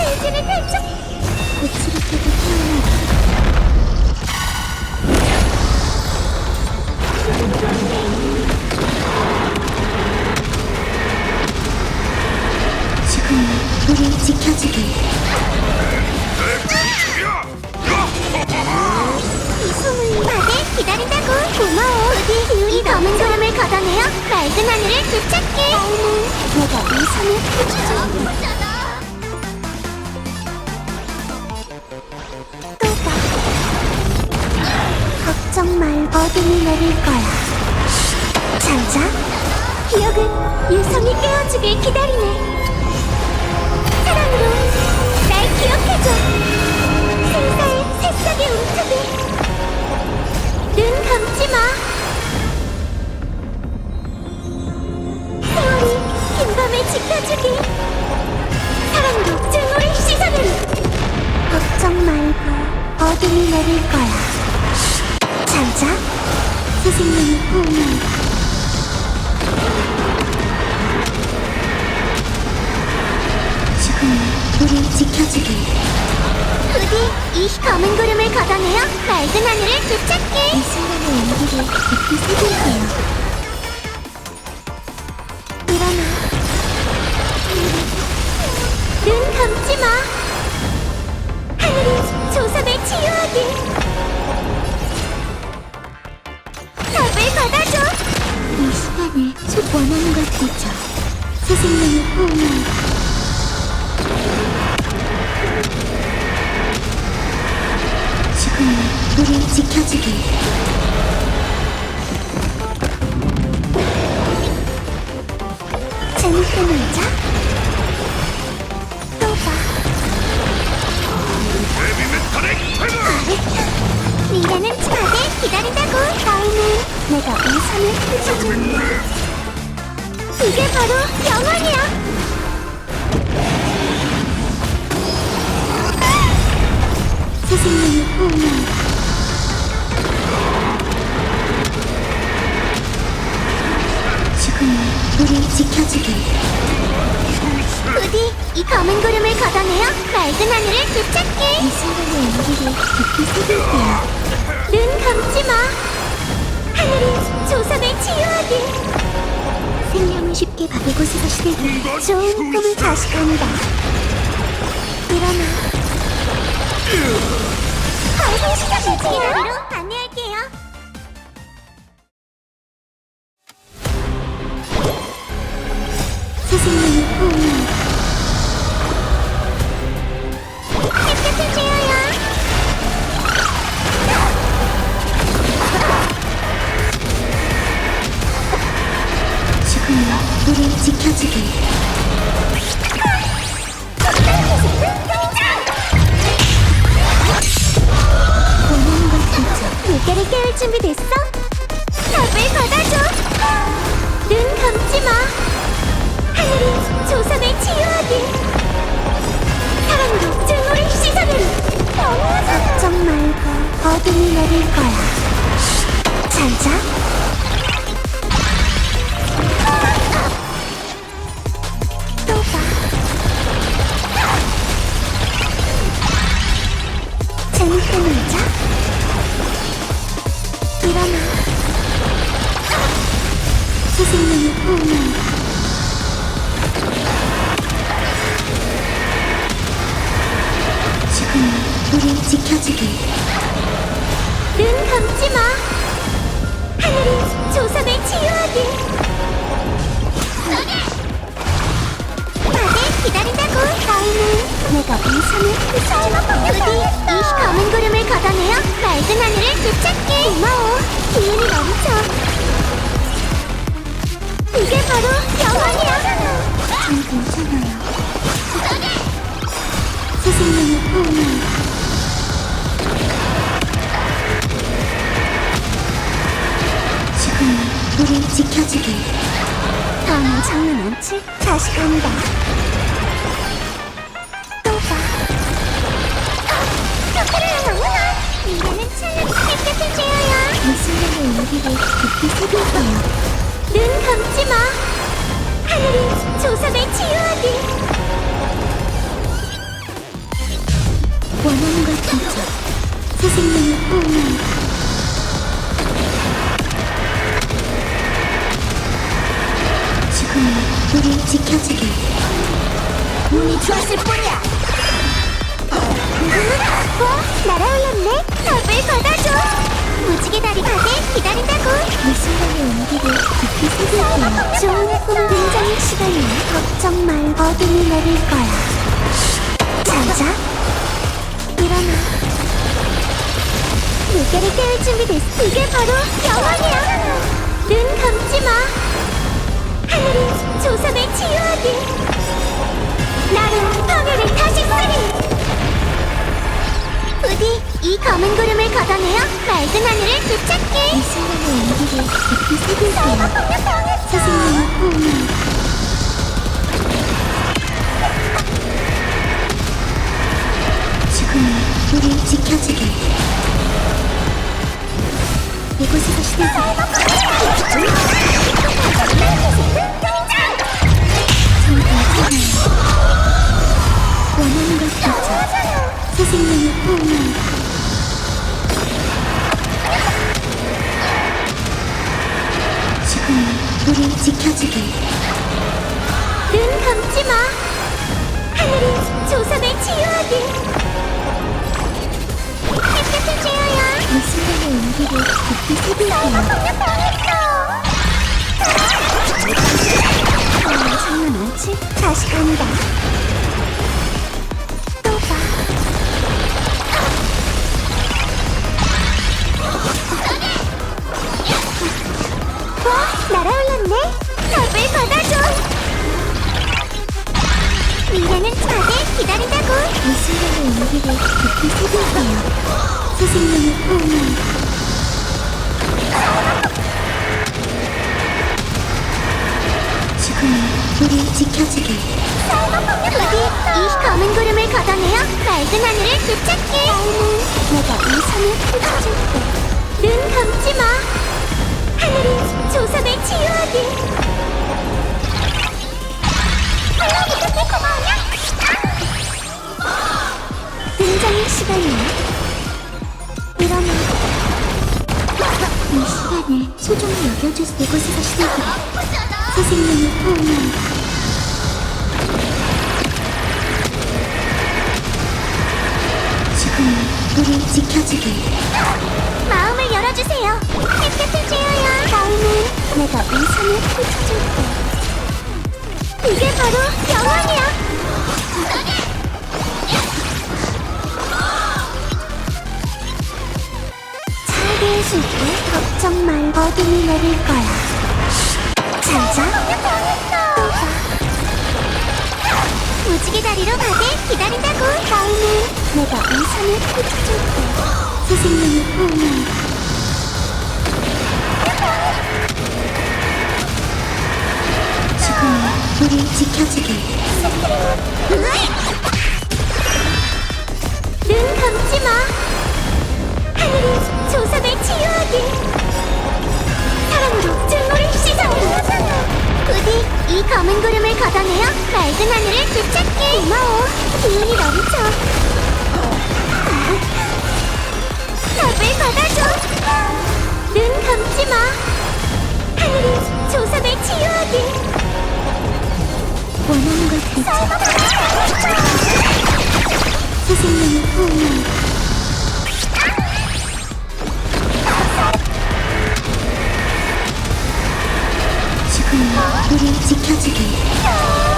대지를 펼쳐 고치롭게도 태어나 지금 우리 지켜주길 이 소문 다들 기다린다고. 고마워. 부디 이 검은 구름을 걷어내어 맑은 하늘을 되찾게. 내가 이 섬을 해주지 정말 어둠이 내릴 거야. 잘자. 기억은 유성이 깨워주길 기다리네. 사랑으로 날 기억해줘. 생사의 새싹의 움직임. 눈 감지 마. 세월이 긴 밤에 지켜주길 사랑으로 증오를 씻어내리 걱정 말고 어둠이 내릴 거야 잘자 선생님이 호응한다. 지금 우리 지켜주길 부디 이 검은 구름을 걷어내어 맑은 하늘을 되찾게. 이 순간의 온기를 깊이 새길게요. 일어나. 눈 감지 마. 하늘이 조선을 치유하길 시간을 속 원하는 걸 비춰 선생님이 호응한다. 지금 우리 지켜주길. 재밌게 놀자 바로 영원이야 선생님이 호응한다. 지금 우리 지켜주길 부디 이 검은 구름을 걷어내어 맑은 하늘을 되찾게. 이 순간의 온기를 깊이 새길게요. 눈 감지 마. 하늘이 조선을 치유하길 생명은 쉽 게 바위 곳에서 시들기 좋은 꿈을 자식한다 일어나. 방송 시작 일지 우리 지켜주길. 원하는 걸 진짜 물결을 깨울 준비 됐어? 답을 받아줘. 눈 감지 마. 하늘이 조선을 치유하길 사랑으로 증오를 씻어내리. 걱정 말고 어둠이 내릴 거야. 잘 자 눈 감지 마. 하늘이 조선을 치유하길. 다들 기다린다고. 다음은 내가 이 섬을 부디? 이 검은 구름을 걷어내어 맑은 하늘을 되찾게. 고마워. 기운이 넘쳐. 이게 바로 영원이야. 전 괜찮아요. 선생님이 호응한 지켜주길. 다음은 장난 않지? 다시 간다. 또봐. 덕분에 너무나 미래는 찬란히 햇볕을 쬐어요 이 순간의 온기를 깊이 새길게요 눈 감지 마. 하늘이 조선을 치유하길. 원하는 걸 찾자. 새 생명을 다리 가게 기다린다고. 이 순간의 온기를 깊이 새길게요. 좋은 꿈 등장의 시간이야. 걱정 말. 어둠이 내릴 거야. 자자. 일어나. 물결을 깨울 준비 됐어. 이게 바로 영원이야. 눈 감지 마. 하늘이 조선을 치유하길. 나는 파멸을 다시 쓰리. 부디 이 검은 구름을 걷어내어 맑은 하늘을 되찾게. 이 순간의 온기를 깊이 새길게요. 선생님의 호흡을 지금은 우리 지켜주길. 이곳에서 시작해. 원하는 걸 찾자. 선생님의 지켜주길. 눈 감지 마. 하늘이 조선을 치유하길. 햇볕을 쬐어요. 이 순간의 온기를 깊이 새길게요. 어, 장난하지? 다시 간다. 이 순간의 온기를 깊이 새길게요. 선생님의 호흡을 지금은 우리 지켜주길. 부디 이 검은 구름을 걷어내어 맑은 하늘을 되찾게. 내가 이 섬을 펼쳐줄게. 눈 감지 마. 하늘이 조선을 치유하길. 일어나. 이 시간을 소중히 여겨줄 이곳에서 시작해. 선생님의 호흡을 지금은 우리 지켜주길. 마음을 열어주세요. 햇볕을 쬐어요. 다음은 내가 이 손을 펼쳐줄게. 이게 바로 영원이야. 해줄게. 걱정 말. 어둠이 내릴 거야. 자자. 무지개 다리로 가게 기다린다고. 다음은 내가 이 손을 펼쳐줄게. 선생님의 호흡을 지금은 우리 지켜주길. 눈 치유하길. 사랑으로 증오를 씻어내. 부디 이 검은 구름을 걷어내어 맑은 하늘을 되찾게. 고마워. 기운이 넘쳐. 답을 받아줘. 눈 감지 마. 하늘이 조선을 치유하길. 원하는 걸. 선생님의 호흡을 지금은 우리 지켜주길.